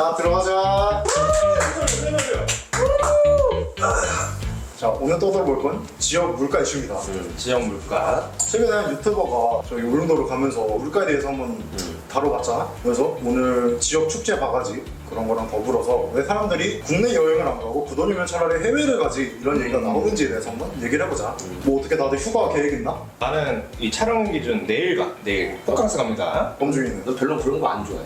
자 들어가자. 자 오늘 떠들어볼 건 지역 물가 이슈입니다. 음, 지역 물가. 최근에 한 유튜버가 저희 울릉도를 가면서 물가에 대해서 한번 다뤄봤잖아. 그래서 오늘 지역 축제 바가지 그런 거랑 더불어서 왜 사람들이 국내 여행을 안 가고 그 돈이면 차라리 해외를 가지 이런 얘기가 나오는지에 대해서 한번 얘기를 해보자. 뭐 어떻게 다들 휴가 계획 있나? 나는 이 촬영 기준 내일 가. 내일 호캉스 갑니다. 범중이는? 너 별로 그런 거 안 좋아해.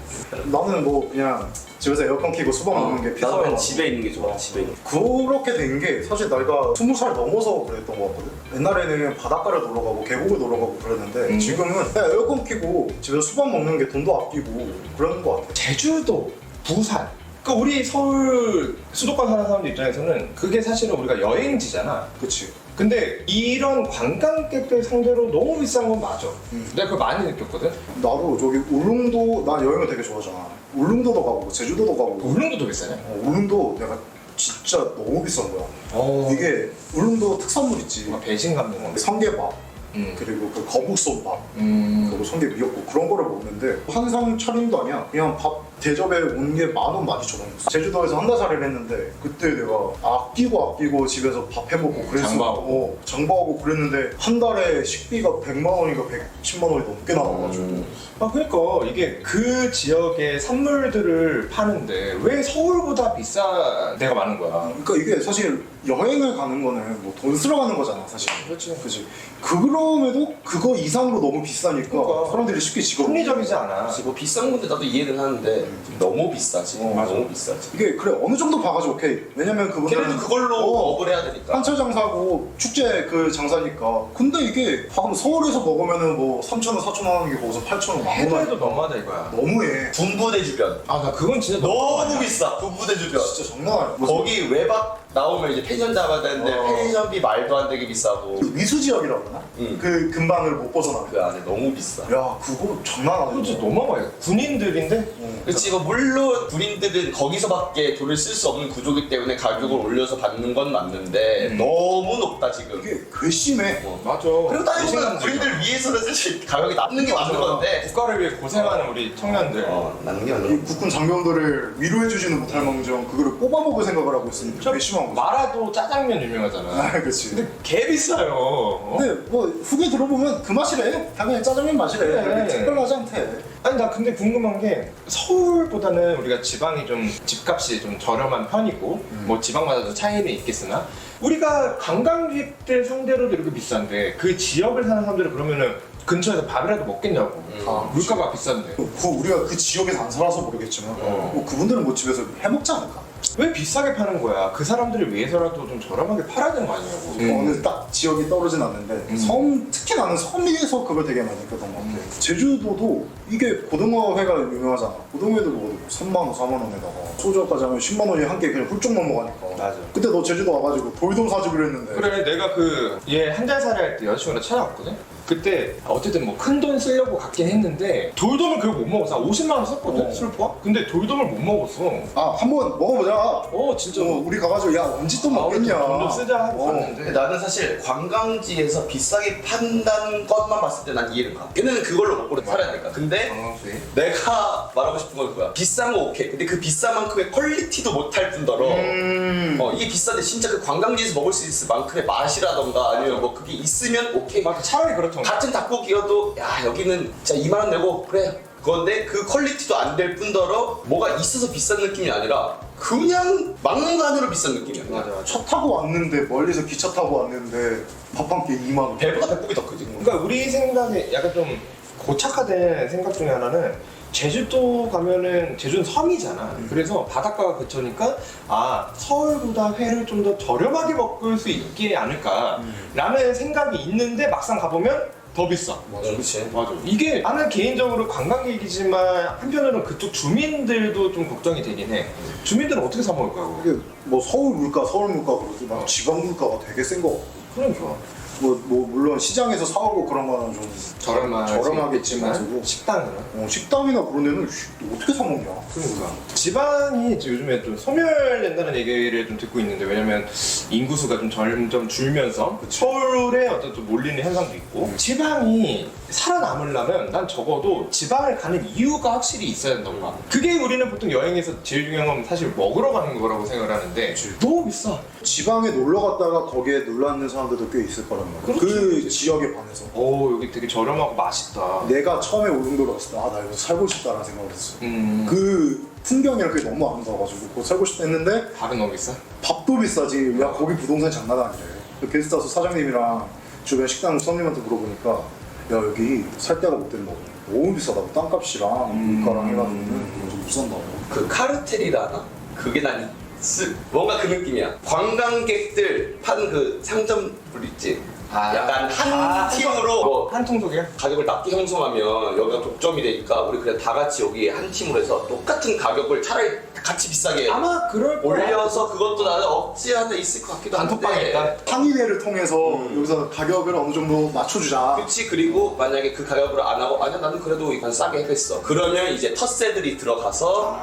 나는 뭐 그냥 집에서 에어컨 켜고 수박 먹는 게 나도 그냥 집에 있는 게 좋아. 집에 있는. 그렇게 된 게 사실 나이가 스무 살 넘어서 그랬던 것 같거든. 옛날에는 바닷가를 놀러 가고 계곡을 놀러 가고 그랬는데 음. 지금은 그냥 에어컨 켜고 집에서 수박 먹는 게 돈도 아끼고 그러는 것 같아. 제주도, 부산. 그 우리 서울 수도권 사는 사람들 입장에서는 그게 사실은 우리가 여행지잖아. 그치? 근데 이런 관광객들 상대로 너무 비싼 건 맞아. 음. 내가 그거 많이 느꼈거든. 나도 저기 울릉도 난 여행을 되게 좋아하잖아. 울릉도도 가고 제주도도 가고. 울릉도도 비싸냐? 어, 울릉도 내가 진짜 너무 비싼 거야. 어. 이게 울릉도 특산물 있지. 뭔가 배신감 드는 건데. 성게밥 음. 그리고 그 거북손밥 음. 그리고 성게 미역국 그런 거를 먹는데 한상 차림도 아니야 그냥 밥 대접에 온 게 만 원, 만 이천 원이었어 제주도에서 한달 살이를 했는데 그때 내가 아 끼고 아끼고 집에서 밥 해먹고 그랬어 장바하고. 어, 장바하고 그랬는데 한 달에 식비가 100만 원인가 110만 원이 넘게 나와가지고 음. 아 그러니까 이게 그 지역의 산물들을 파는데 왜 서울보다 비싼 데가 많은 거야? 그러니까 이게 사실 여행을 가는 거는 뭐 돈 쓰러 가는 거잖아 사실 그렇지. 그지 그럼에도 그거 이상으로 너무 비싸니까 그러니까. 사람들이 쉽게 지금 합리적이지 않아. 뭐 비싼 건데 나도 이해는 하는데 너무 비싸지. 어, 맞아. 너무 비싸지. 이게 그래 어느 정도 봐가지고 오케이 왜냐면 그분들은 걔네도 그걸로 어, 업을 해야 되니까. 한철 장사고 축제 그 장사니까 근데 이게 방금 서울에서 먹으면은 뭐 3천 원, 4천 원 하는 게 거기서 8천 원, 만 원. 해도 너무하다 이거야. 너무해. 군부대 주변. 아 나 그건 진짜 너무 비싸. 군부대 주변. 진짜 장난 아니야. 거기 외박 나오면 이제 펜션 잡아야 되는데 어. 펜션비 말도 안 되게 비싸고 미수 지역이라고 그러나? 응. 그 근방을 못 벗어나. 그 안에 너무 비싸. 야 그거 장난 아니야. 그거 진짜 너무하다. 군인들인데 응. 그렇지 이거 물론 군인들은 거기서밖에 돈을 쓸 수 없는 구조기 때문에 가격을 올려서 받는 건 맞는데 음. 너무 높다 지금. 이게 괘씸해. 어. 맞아. 그리고 따지고 보면 군인들 위해서는 사실 가격이 낮는 게 맞는. 건데. 국가를 위해 고생하는 우리 청년들. 어, 낮는 게이 맞는 거. 국군 장병들을 위로해주지는 못할 망정 그거를 뽑아먹을 생각을 하고 있으니까 저 괘씸한 마라도 짜장면 유명하잖아. 아 그렇지. 근데 개 비싸요. 어? 근데 뭐 후기 들어보면 그 맛이래. 당연히 짜장면 맛이래. 그래. 그렇게 특별하지 않대. 아니 나 근데 궁금한 게 서울보다는 우리가 지방이 좀 집값이 좀 저렴한 편이고 음. 뭐 지방마다도 차이는 있겠으나 우리가 관광객들 상대로도 이렇게 비싼데 그 지역을 사는 사람들은 그러면은 근처에서 밥이라도 먹겠냐고 음. 아, 물가가 비싼데 그 우리가 그 지역에서 안 살아서 모르겠지만 어. 뭐 그분들은 뭐 집에서 해 먹지 않을까? 왜 비싸게 파는 거야 그 사람들을 위해서라도 좀 저렴하게 팔아야 되는 거 아니냐고 어, 근데 딱 지역이 떨어진 않는데 음. 섬 특히 나는 섬에서 그걸 되게 많이 느꼈던 것 같아. 음. 제주도도 이게 고등어회가 유명하잖아. 고등어회도 뭐 3만 원, 4만 원에다가 소주까지 하면 10만 원이 한 개 그냥 훌쩍 넘어가니까. 맞아. 그때 너 제주도 와가지고 돌돔 사주기로 했는데. 그래 내가 그 얘 한 달 살이 할 때 여자친구랑 찾아갔거든 그때 어쨌든 뭐 큰 돈 쓰려고 갔긴 했는데 돌돔을 그걸 못 먹었어 50만 원 썼거든 어. 술포 근데 돌돔을 못 먹었어 아 한번 먹어보자. 어 진짜 어, 우리 가가지고 야 언제 또 아, 우리 먹겠냐. 돈좀 쓰자 하고 어. 갔는데 나는 사실 관광지에서 비싸게 판다는 것만 봤을 때 난 이해는 가. 걔네는 그걸로 먹고 살아야 되니까. 근데 관광수에 내가 말하고 싶은 건 그거야. 비싼 거 오케이. 근데 그 비싼 만큼의 퀄리티도 못할 뿐더러 음. 어, 이게 비싼데 진짜 그 관광지에서 먹을 수 있을 만큼의 맛이라던가 아니면 뭐 그게 있으면 오케이. 맞아 차라리 그렇던가 같은 닭고기여도 야 여기는 진짜 2만 원 내고 그래. 그건데 그 퀄리티도 안 될 뿐더러 뭐가 있어서 비싼 느낌이 아니라 그냥 막무가내로 비싼 느낌이야. 맞아 맞아 차 타고 왔는데 멀리서 기차 타고 왔는데 밥 한 끼 2만 원. 배보다 배꼽이 더 크지. 그러니까 우리 생각에 약간 좀 고착화된 생각 중에 하나는 제주도 가면은 제주는 섬이잖아. 그래서 바닷가가 그쳐니까 아 서울보다 회를 좀 더 저렴하게 먹을 수 있게 않을까라는 생각이 있는데 막상 가보면 더 비싸. 맞아, 그렇지. 맞아. 이게 나는 개인적으로 관광객이지만 한편으로는 그쪽 주민들도 좀 걱정이 되긴 해. 주민들은 어떻게 사 먹을 거야? 그거? 이게 뭐 서울 물가, 서울 물가 그러지 막 지방 물가가 되게 센 거. 같고. 그러니까. 뭐, 뭐 물론 시장에서 사오고 그런 거는 좀 저렴하지. 저렴하겠지만 식당은 어, 식당이나 그런 데는 씨, 어떻게 사 먹냐? 그러니까 지방이 요즘에 좀 소멸된다는 얘기를 좀 듣고 있는데 왜냐면 인구수가 좀 점점 줄면서 서울에 어떤 좀 몰리는 현상도 있고 지방이 살아남으려면 난 적어도 지방을 가는 이유가 확실히 있어야 된다고 봐. 그게 우리는 보통 여행에서 제일 중요한 건 사실 먹으러 가는 거라고 생각을 하는데 너무 비싸. 지방에 놀러 갔다가 거기에 놀라는 사람들도 꽤 있을 거란 말이야. 그렇지, 그 그렇지. 지역에 반해서. 오 여기 되게 저렴하고 맛있다. 내가 처음에 울릉도로 갔을 때, 아, 나 여기 살고 싶다라는 생각을 했어. 음. 그 풍경이랑 그게 너무 아름다워가지고, 그거 살고 싶다 했는데, 밥은 너무 비싸? 밥도 비싸지. 야, 거기 부동산 장난 아니래. 그 게스트하우스 사장님이랑 주변 식당 손님한테 물어보니까, 야, 여기 살 데가 못 되는 거 너무 비싸다고. 땅값이랑 음. 물가랑 해가지고는 좀못 산다고. 그 카르텔이라나? 그게 난 있, 뭔가 그 느낌이야. 관광객들 판 그 상점들 있지. 아. 약간 한 아, 팀으로 뭐 한 통속이야? 가격을 낮게 형성하면 여기가 독점이 되니까 우리 그냥 다 같이 여기 한 팀으로 해서 똑같은 가격을 차라리 같이 비싸게 아마 그럴 거야. 올려서 그것도 나는 억지 하나 있을 것 같기도 한데 단톡방이니까. 상의회를 통해서 여기서 가격을 어느 정도 맞춰주자. 그치 그리고 만약에 그 가격으로 안 하고 아니야 나는 그래도 이건 싸게 했어 그러면 이제 텃세들이 들어가서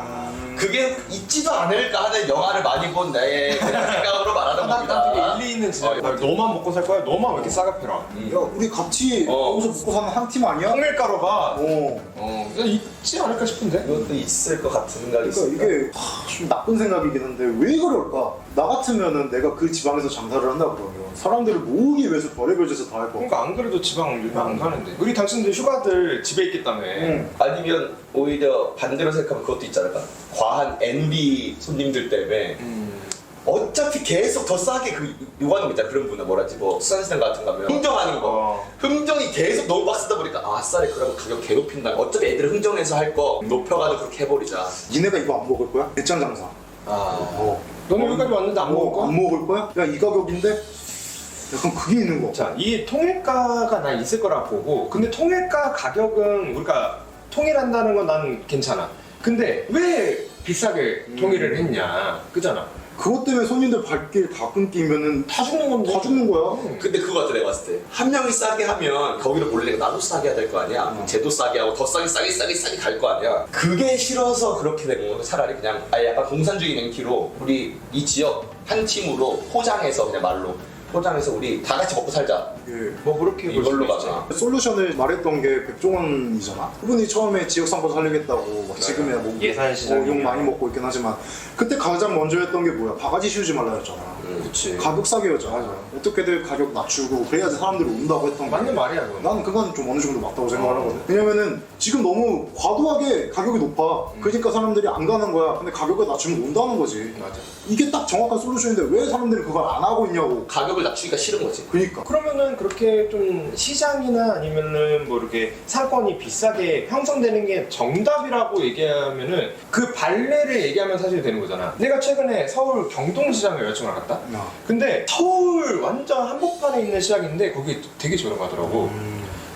그게 있지도 않을까 하는 영화를 많이 본 나의 그냥 생각으로 말하는 난 겁니다 되게 일리 있는 지적. 어, 이거 너만 먹고 살 거야? 너만 왜 이렇게 싸게 팔아? 야, 우리 같이 어. 여기서 먹고 사는 한 팀 아니야? 통밀가루가 어. 어, 그냥 있지 않을까 싶은데? 이것도 있을 것 같은 생각이 그러니까 있습니다 이게 하, 좀 나쁜 생각이긴 한데 왜 그럴까? 나 같으면은 내가 그 지방에서 장사를 한다 그러면 사람들을 모으기 위해서 별의별 짓을 다 할 거야. 그러니까 안 그래도 지방 요즘 안 가는데 우리 당신들 휴가들 집에 있겠다며 응. 아니면 오히려 반대로 생각하면 그것도 있지 않을까 과한 NB 손님들 때문에 음. 어차피 계속 더 싸게 그 요구하는 거 있잖아 그런 분은 뭐라지 뭐 수산시장 같은 거 하면 흥정하는 거 어. 흥정이 계속 너무 빡세다 보니까 아 싸네 그러면 가격 개 높인다 어차피 애들 흥정해서 할 거 높여가지고 그렇게 해버리자 니네가 이거 안 먹을 거야? 대장 장사. 아 어. 너는 여기까지 왔는데 안 먹을 거야? 안 먹을 거야? 야 이 가격인데? 약간 그게 있는 거. 자, 이 통일가가 난 있을 거라 보고 근데 통일가 가격은 우리가 통일한다는 건 난 괜찮아. 근데 왜 비싸게 통일을 했냐? 그잖아. 그것 때문에 손님들 발길 다 끊기면은 다 죽는 건데. 다 죽는 거야. 근데 그거 같아 내가 봤을 때. 한 명이 싸게 하면 거기를 몰래 나도 싸게 해야 될 거 아니야? 음. 쟤도 싸게 하고 더 싸게 싸게 싸게 싸게 갈 거 아니야? 그게 싫어서 그렇게 된 거고 차라리 그냥 아예 약간 공산주의 맹키로 우리 이 지역 한 팀으로 포장해서 그냥 말로 포장해서 우리 다 같이 먹고 살자 이게 뭐 그렇게 볼 이걸로 수도 있지. 가자 솔루션을 말했던 게 백종원이잖아. 그분이 처음에 지역 상권 살리겠다고 막 지금이야 뭐 예산 시장 어, 욕 많이 먹고 있긴 하지만 그때 가장 먼저 했던 게 뭐야? 바가지 씌우지 말라 했잖아. 음. 그치 가격 싸게 였잖아. 맞아. 어떻게든 가격 낮추고 그래야지 사람들이 온다고 했던 게 맞는 말이야 그건 나는 그건 좀 어느 정도 맞다고 생각을 하거든. 왜냐면은 지금 너무 과도하게 가격이 높아. 그러니까 사람들이 안 가는 거야. 근데 가격을 낮추면 온다는 거지. 맞아 이게 딱 정확한 솔루션인데 왜 사람들이 그걸 안 하고 있냐고. 가격을 낮추기가 싫은 거지 그러니까. 그러면은 그렇게 좀 시장이나 아니면은 뭐 이렇게 상권이 비싸게 형성되는 게 정답이라고 얘기하면은 그 발레를 얘기하면 사실 되는 거잖아. 내가 최근에 서울 경동시장을 여자친구랑 갔다. 야. 근데 서울 완전 한복판에 있는 시장인데 거기 되게 저렴하더라고.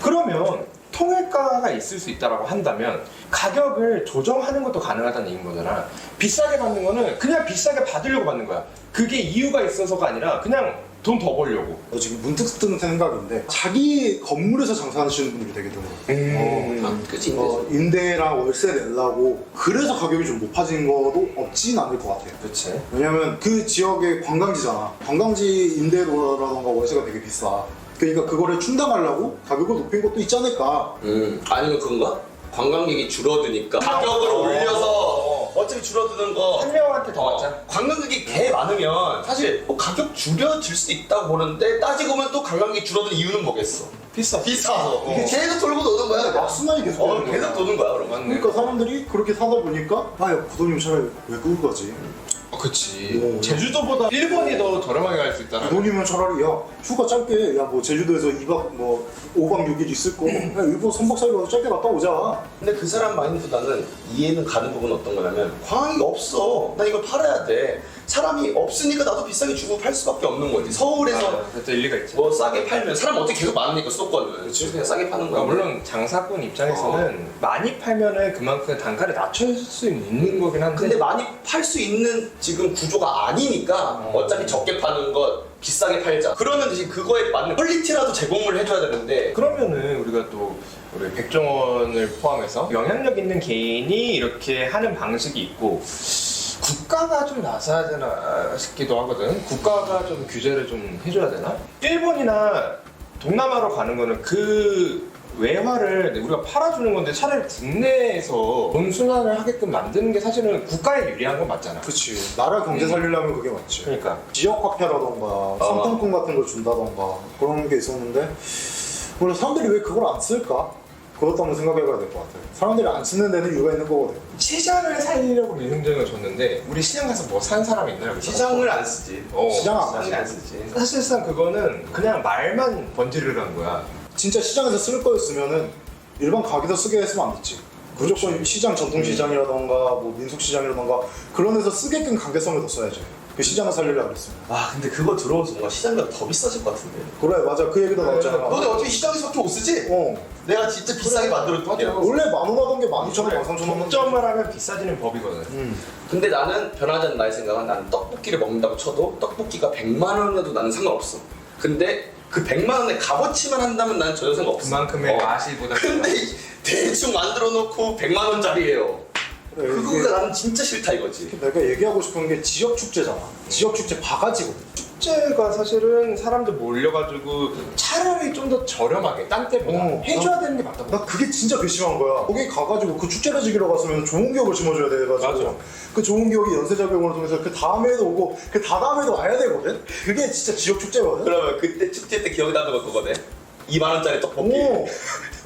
그러면 통일가가 있을 수 있다라고 한다면 가격을 조정하는 것도 가능하다는 얘기인 거잖아. 비싸게 받는 거는 그냥 비싸게 받으려고 받는 거야. 그게 이유가 있어서가 아니라 그냥 돈 더 벌려고. 너 지금 문득 드는 생각인데 자기 건물에서 장사하시는 분들이 되게 드물어. 아, 그치 어, 임대랑 월세 내려고 그래서 가격이 좀 높아진 거도 없진 않을 것 같아요. 그렇지. 왜냐면 그 지역의 관광지잖아. 관광지 임대료라던가 월세가 되게 비싸. 그러니까 그거를 충당하려고 가격을 높인 것도 있지 않을까. 음, 아니면 그건가? 관광객이 줄어드니까 가격을 어. 올려서 어차피 줄어드는 거 한 명한테 더 어, 받자. 관광객이 개 많으면 사실 뭐 가격 줄여질 수 있다고 보는데 따지고 보면 또 관광객이 줄어드는 이유는 뭐겠어? 비싸. 비싸서 이게 계속 돌고 도는 거야 그냥. 악순환이 계속 어, 되는 계속 거야. 도는 거야 그러면. 그러니까 사람들이 그렇게 사다 보니까 아야 구도님 차라리 왜 끌고 가지? 어, 그치. 오. 제주도보다 일본이 더 저렴하게 갈 수 있다는. 구도님은 차라리 야 휴가 짧게 야 뭐 제주도에서 2박 뭐 5박 6일 있을 거 야, 일본 3박 4일 와서 짧게 갔다 오자. 근데 그 사람 마인드보다는 이해는 가는 부분은 어떤 거냐면 광이 없어 나 이걸 팔아야 돼 사람이 없으니까 나도 비싸게 주고 팔 수밖에 없는 거지 서울에서 그것도 일리가 있지. 뭐 싸게 팔면 사람 어떻게 계속 많으니까 수도권은 그냥 싸게 파는 거야 그러니까 물론 장사꾼 입장에서는 많이 팔면은 그만큼 단가를 낮출 수 있는 거긴 한데. 근데 많이 팔 수 있는 지금 지금 구조가 아니니까 어. 어차피 적게 파는 것 비싸게 팔자. 그러면 대신 그거에 맞는 퀄리티라도 제공을 해줘야 되는데 그러면은 우리가 또 우리 백종원을 포함해서 영향력 있는 개인이 이렇게 하는 방식이 있고 국가가 좀 나서야 되나 싶기도 하거든. 국가가 좀 규제를 좀 해줘야 되나? 일본이나 동남아로 가는 거는 그 외화를 우리가 팔아주는 건데 차라리 국내에서 돈 순환을 하게끔 만드는 게 사실은 국가에 유리한 건 맞잖아. 그치 나라 경제 살리려면 그게 맞지 그러니까 지역 화폐라던가 상품권 같은 걸 준다던가 그런 게 있었는데 원래 사람들이 왜 그걸 안 쓸까? 그것도 한번 생각해 봐야 될 것 같아요 사람들이 안 쓰는 데는 이유가 있는 거거든 시장을 살리려고 민생정을 줬는데 우리 시장 가서 뭐 산 사람 있나요? 시장을 안 쓰지. 어. 시장 안 시장을 안 쓰지. 사실상 그거는 그냥 말만 번지르르 한 거야. 진짜 시장에서 쓸 거였으면은 일반 가게에서 쓰게 했으면 안 됐지. 무조건 시장 전통 시장이라던가 뭐 민속 시장이라던가 그런 데서 쓰게끔 관계성을 뒀어야지. 그 시장을 살리려고 했으면. 와 근데 그거 들어오면서 뭔가 시장보다 더 비싸질 것 같은데. 그래 맞아. 그 얘기도 나왔잖아. 너네 어떻게 시장에서밖에 못 쓰지? 어. 내가 진짜 비싸게 만들어줄게. 원래 만 원 하던 게만 이천 원, 만 삼천 원. 독점을 하면 비싸지는 법이거든. 음. 근데 나는 변하지 않는 나의 생각은 나는 떡볶이를 먹는다고 쳐도 떡볶이가 100만 원이라도 나는 상관없어. 근데 그 100만 원의 값어치만 한다면 나는 전혀 상관없어. 그만큼의 어. 맛이 보다. 근데 대충 만들어 놓고 100만 원짜리예요. 그래, 이게 그거가 나는 진짜 싫다 이거지. 내가 얘기하고 싶은 게 지역 축제잖아 지역 축제 바가지거든 축제가 사실은 사람들 몰려가지고 차라리 좀 더 저렴하게 딴 때보다 어. 해줘야 되는 게 맞다고. 나 그게 진짜 괘씸한 거야. 거기 가가지고 그 축제를 즐기러 갔으면 좋은 기억을 심어줘야 돼가지고 맞아. 그 좋은 기억이 연쇄 작용을 통해서 그 다음에도 오고 그 다다음에도 와야 되거든. 그게 진짜 지역 축제거든. 그러면 그때 축제 때 기억에 남는 거 그거네. 2만 원짜리 떡볶이, 오,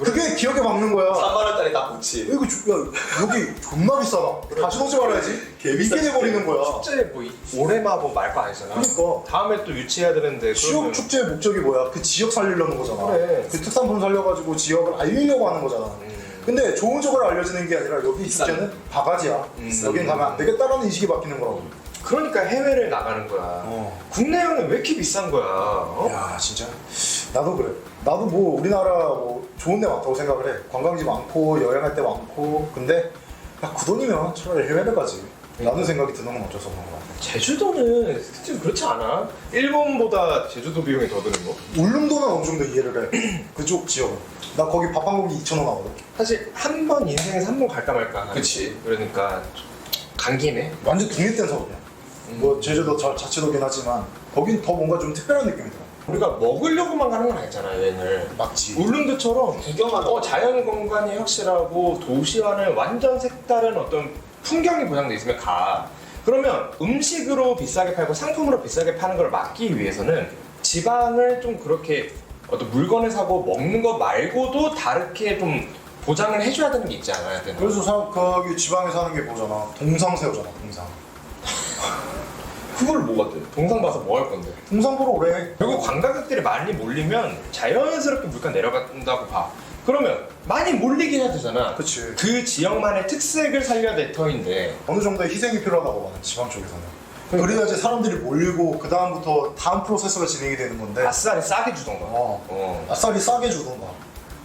그게 기억에 막는 거야. 3만 원짜리 닭꼬치. 이거 주- 야, 여기 존나 비싸다. 다시 오지 말아야지. 개 비싸. 이게 돼버리는 거야. 축제 뭐 이- 올해만 뭐 말거 아니잖아. 그러니까. 다음에 또 유치해야 되는데. 지역 그러면 축제의 목적이 뭐야? 그 지역 살리려는 거잖아. 그래. 그 특산품 살려가지고 지역을 알리려고 하는 거잖아. 음. 근데 좋은 쪽으로 알려지는 게 아니라 여기 비싼 축제는 바가지야. 음. 여긴 가면 안 되겠다라는 인식이 바뀌는 거라고. 그러니까 해외를 나가는 거야. 어. 국내용은 왜 이렇게 비싼 거야? 어? 야 진짜 나도 그래. 나도 뭐 우리나라 뭐 좋은 데 많다고 생각을 해. 관광지 많고 여행할 때 많고. 근데 야, 그 돈이면 차라리 해외를 가지. 라는 생각이 드는 건 어쩔 수 없는 것 같아. 제주도는 좀 그렇지 않아? 일본보다 제주도 비용이 더 드는 거? 울릉도는 어느 정도 이해를 해. 그쪽 지역은. 나 거기 밥 한 공기 2천 원 하거든. 사실 한 번 인생에서 한 번 갈까 말까. 하는 그치. 거. 그러니까 감기네. 완전 독립된 서울이야. 뭐 제주도 자, 자치도긴 하지만 거긴 더 뭔가 좀 특별한 느낌이 들어. 우리가 먹으려고만 가는 건 아니잖아 여행을. 맞지. 울릉도처럼 구경하다. 어, 자연 공간이 확실하고 도시와는 완전 색다른 어떤 풍경이 보장돼 있으면 가. 그러면 음식으로 비싸게 팔고 상품으로 비싸게 파는 걸 막기 위해서는 지방을 좀 그렇게 어떤 물건을 사고 먹는 거 말고도 다르게 좀 보장을 해줘야 되는 게 있지 않아야 되나? 그래서 사, 거기 지방에 사는 게 뭐잖아. 동상새우잖아. 동상. 그걸 뭐가 돼? 동상 봐서 뭐 할 건데? 동상 보러 오래. 결국 관광객들이 많이 몰리면 자연스럽게 물가 내려간다고 봐. 그러면 많이 몰리긴 해야 되잖아. 그치. 그 지역만의 특색을 살려야 될 터인데 어느 정도의 희생이 필요하다고 봐는 지방 쪽에서는. 그래야지 사람들이 몰리고 그 다음부터 다음 프로세스가 진행이 되는 건데. 아싸리 싸게 주던가. 어. 어. 아싸리 싸게 주던가.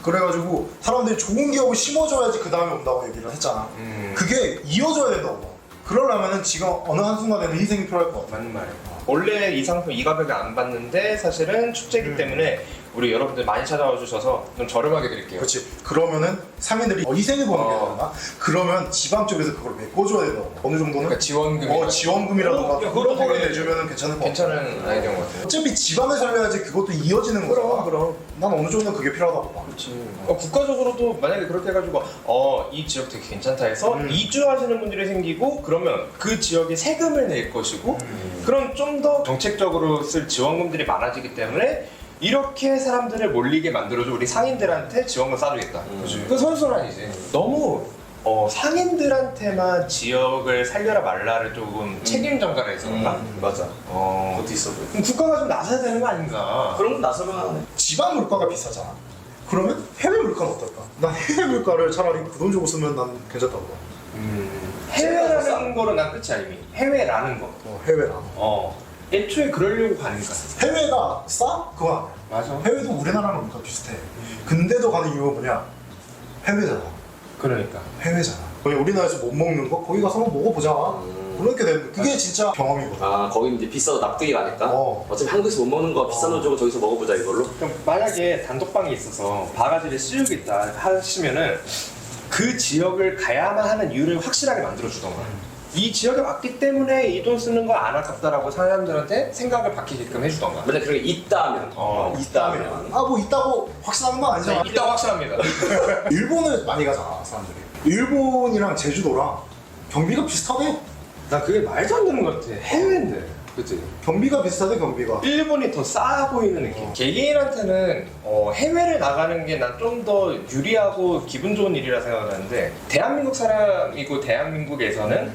그래가지고 사람들이 좋은 기업을 심어줘야지 그 다음에 온다고 얘기를 했잖아. 음. 그게 이어져야 된다고 봐. 그러려면은 지금 어느 한순간에는 희생이 필요할 것 같아. 맞는 말이야. 원래 이 상품 이 가격에 안 받는데 사실은 축제이기 음. 때문에 우리 여러분들 많이 찾아와 주셔서 좀 저렴하게 드릴게요. 그렇지. 그러면은 상인들이 어, 희생해 보는 게 어. 되나? 그러면 지방 쪽에서 그걸 메꿔줘야 된다고. 어느 정도는 그러니까 지원금이 어 지원금이라든가 어, 야, 그런 그것도 거를 되게 내주면 괜찮을 것 같아. 괜찮은 아이디어인 것 같아요. 어차피 지방을 살려야지 그것도 이어지는 거잖아. 그럼. 난 어느 정도 는 그게 필요하다고 봐. 어, 국가적으로도 만약에 그렇게 해가지고 어 이 지역 되게 괜찮다 해서 음. 이주하시는 분들이 생기고 그러면 그 지역에 세금을 낼 것이고 그럼 좀 더 정책적으로 쓸 지원금들이 많아지기 때문에 이렇게 사람들을 몰리게 만들어줘 우리 상인들한테 지원금 쏴주겠다. 음. 그 선순환이지. 너무 어, 상인들한테만 지역을 살려라 말라를 조금 책임 전가를 해서 그런가? 음, 맞아. 어, 그것도 있어 보여. 그럼 국가가 좀 나서야 되는 거 아닌가? 그런 거 나서면 하네. 지방 물가가 비싸잖아. 그러면 해외 물가는 어떨까? 난 해외 물가를 차라리 그 돈 주고 쓰면 난 괜찮다고 봐. 해외라는 거는 난 끝이 아니니 해외라는 거. 어, 해외랑. 어. 애초에 그러려고 가는 거야. 해외가 싸? 아니야. 맞아. 해외도 우리나라랑 물가 비슷해. 근데도 가는 이유가 뭐냐? 해외잖아. 그러니까. 해외잖아. 거기 우리나라에서 못 먹는 거 거기 가서 한번 먹어보자. 음. 그렇게 되는 그게 진짜 경험이거든. 아 거기 이제 비싸도 납득이 가니까 어. 어. 차피 한국에서 못 먹는 거 비싼 돈 주고 저기서 먹어보자 이걸로 그럼 만약에 단독방이 있어서 바가지를 씌우겠다 하시면은 그 지역을 가야만 하는 이유를 확실하게 만들어 주던가. 이 지역에 왔기 때문에 이 돈 쓰는 거 안 아깝다라고 사람들한테 생각을 바뀌게끔 해주던가. 만약 그런 게 있다면 어, 있다면 아 뭐 있다고 확실한 건 아니잖아. 네, 있다고 확실합니다. 일본을 많이 가잖아 사람들이. 일본이랑 제주도랑 경비가 비슷하대. 나 그게 말도 안 되는 것 같아. 해외인데. 그치? 경비가 비슷하대 경비가. 일본이 더 싸 보이는 느낌. 어. 개개인한테는 어, 해외를 나가는 게 난 좀 더 유리하고 기분 좋은 일이라 생각하는데 대한민국 사람이고 대한민국에서는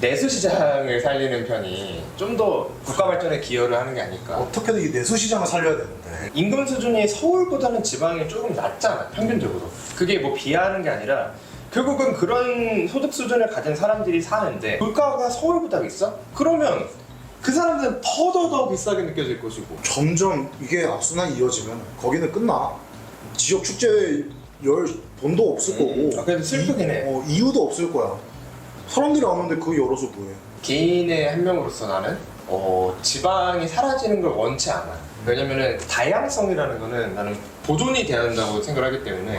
내수 시장을 살리는 편이 좀 더 국가 발전에 기여를 하는 게 아닐까. 어떻게든 이 내수 시장을 살려야 되는데. 임금 수준이 서울보다는 지방이 조금 낮잖아 평균적으로. 그게 뭐 비하하는 게 아니라 결국은 그런 소득 수준을 가진 사람들이 사는데 물가가 서울보다 비싸? 그러면 그 사람들은 더더더 비싸게 느껴질 것이고 점점 이게 악순환이 이어지면 거기는 끝나. 지역 축제 열 돈도 없을 음. 거고. 아, 그래도 슬프긴 해. 어, 이유도 없을 거야. 사람들이 안 오는데 그거 열어서 뭐해? 개인의 한 명으로서 나는 어, 지방이 사라지는 걸 원치 않아. 왜냐면은 다양성이라는 거는 나는 보존이 돼야 한다고 생각을 하기 때문에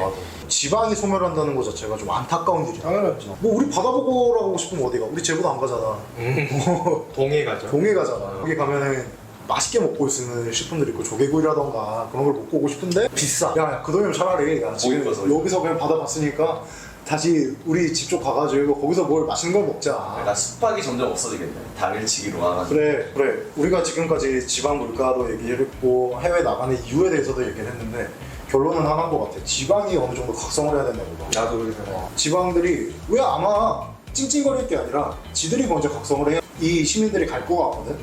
지방이 소멸한다는 것 자체가 좀 안타까운 일이야. 당연하죠. 뭐 우리 바다 보고 가고 싶으면 어디가? 우리 제주도 안 가잖아. 동해 가죠. 동해 가잖아. 거기 가면은 맛있게 먹고 있는 식품들 있고 조개구이라던가 그런 걸 먹고 오고 싶은데 비싸. 야, 야, 그 돈이면 차라리 야, 지금 거기 가서. 여기서 그냥 받아봤으니까 다시 우리 집 쪽 가가지고 거기서 뭘 맛있는 걸 먹자. 나 숙박이 점점 없어지겠네 당일치기로 와가지고 그래, 그래. 우리가 지금까지 지방 물가도 얘기했고 해외 나가는 이유에 대해서도 얘기를 했는데 결론은 하나인 것 같아. 지방이 어느 정도 각성을 해야 된다고 봐. 나도 그렇게 생각해. 지방들이 왜 아마 찡찡거릴 게 아니라 지들이 먼저 각성을 해야 이 시민들이 갈 것 같거든.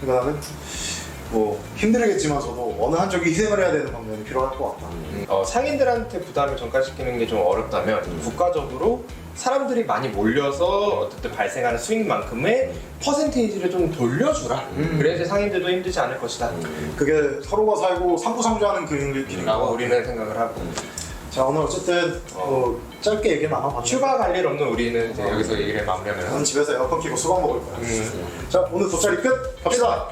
그러니까 나는 뭐 힘들겠지만서도 어느 한쪽이 희생을 해야 되는 방면이 필요할 것 같다. 어, 상인들한테 부담을 전가시키는 게 좀 어렵다면 국가적으로 사람들이 많이 몰려서 어쨌든 발생하는 수익만큼의 퍼센테이지를 좀 돌려주라. 음. 그래야지 상인들도 힘들지 않을 것이다. 그게 서로가 살고 상부상조하는 그림이라고 라고 우리는 생각을 하고 자 오늘 어쨌든 어, 짧게 얘기 나눠봤는데 휴가 갈 일 없는 우리는 이제 여기서 얘기를 마무리하면 저는 집에서 에어컨 키고 수박 먹을 거야. 음. 자 오늘 돗자리 끝. 갑시다.